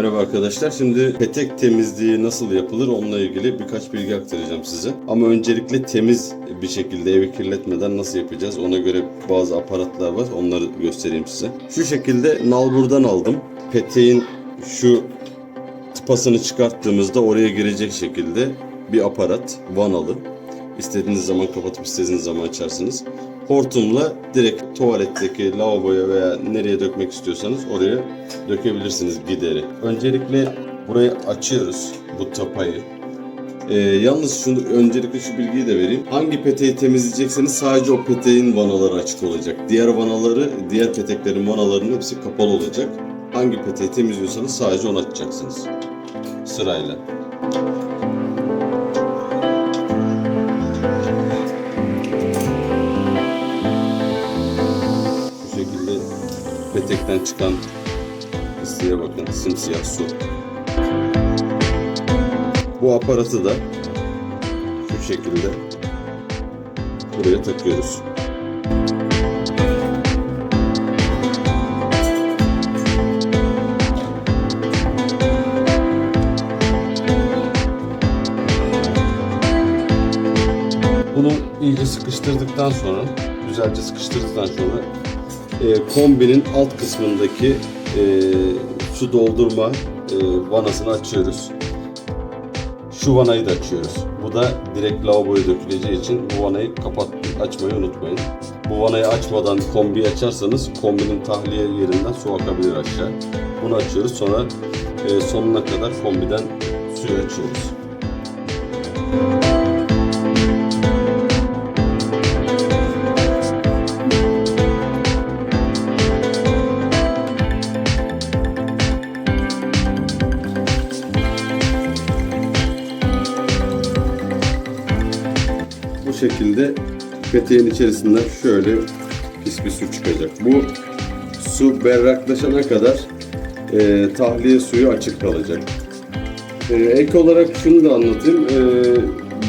Merhaba arkadaşlar. Şimdi petek temizliği nasıl yapılır onunla ilgili birkaç bilgi aktaracağım size. Ama öncelikle temiz bir şekilde evi kirletmeden nasıl yapacağız ona göre bazı aparatlar var. Onları göstereyim size. Şu şekilde nalburdan aldım. Peteğin şu tıpasını çıkarttığımızda oraya girecek şekilde bir aparat vanalı. İstediğiniz zaman kapatıp istediğiniz zaman açarsınız. Hortumla direkt tuvaletteki lavaboya veya nereye dökmek istiyorsanız oraya dökebilirsiniz gideri. Öncelikle burayı açıyoruz bu tapayı. Ee, yalnız şunu öncelikle şu bilgiyi de vereyim. Hangi peteği temizleyecekseniz sadece o peteğin vanaları açık olacak. Diğer vanaları, diğer peteklerin vanalarının hepsi kapalı olacak. Hangi peteği temizliyorsanız sadece onu açacaksınız. Sırayla. Petekten çıkan pisliğe bakın. Simsiyah su. Bu aparatı da şu şekilde buraya takıyoruz. Bunu iyice sıkıştırdıktan sonra, güzelce sıkıştırdıktan sonra e, kombinin alt kısmındaki e, su doldurma e, vanasını açıyoruz. Şu vanayı da açıyoruz. Bu da direkt lavaboya döküleceği için bu vanayı kapat açmayı unutmayın. Bu vanayı açmadan kombiyi açarsanız kombinin tahliye yerinden su akabilir aşağı. Bunu açıyoruz sonra e, sonuna kadar kombiden suyu açıyoruz. Şekilde peteğin içerisinden şöyle pis bir su çıkacak. Bu su berraklaşana kadar e, tahliye suyu açık kalacak. E, ek olarak şunu da anlatayım. E,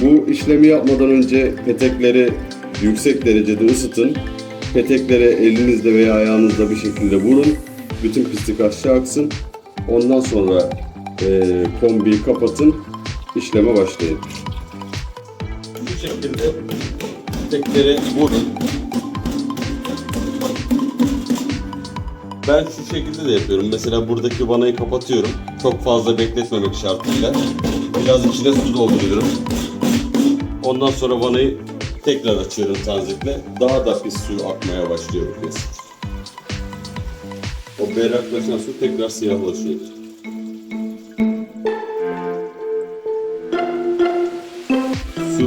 bu işlemi yapmadan önce petekleri yüksek derecede ısıtın. Peteklere elinizle veya ayağınızla bir şekilde vurun. Bütün pislik aşağı aksın. Ondan sonra e, kombiyi kapatın. İşleme başlayın. Şekilde tekleri vurun. Ben şu şekilde de yapıyorum. Mesela buradaki vanayı kapatıyorum. Çok fazla bekletmemek şartıyla. Biraz içine su dolduruyorum. Ondan sonra vanayı tekrar açıyorum tanzikle. Daha da pis su akmaya başlıyor. O berraklaşan su tekrar siyahlaşıyor.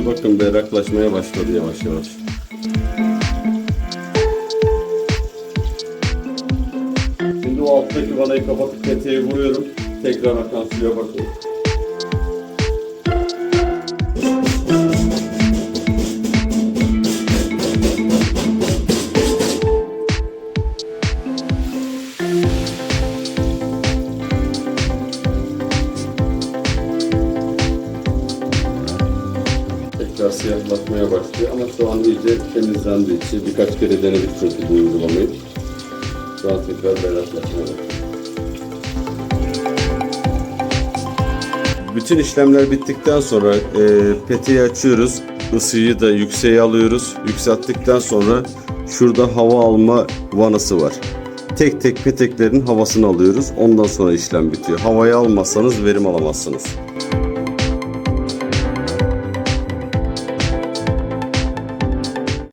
Bakın berraklaşmaya başladı yavaş yavaş. Şimdi o alttaki vanayı kapatıp peteğe vuruyorum. Tekrar akan suya bakın. Tekrar siyahlaşmaya başlıyor ama şu an iyice temizlendiği için birkaç kere denedik çünkü bu uygulamayı. Şu an tekrar başlıyor. Bütün işlemler bittikten sonra e, peteği açıyoruz. Isıyı da yükseğe alıyoruz. Yükselttikten sonra şurada hava alma vanası var. Tek tek peteklerin havasını alıyoruz. Ondan sonra işlem bitiyor. Havayı almazsanız verim alamazsınız.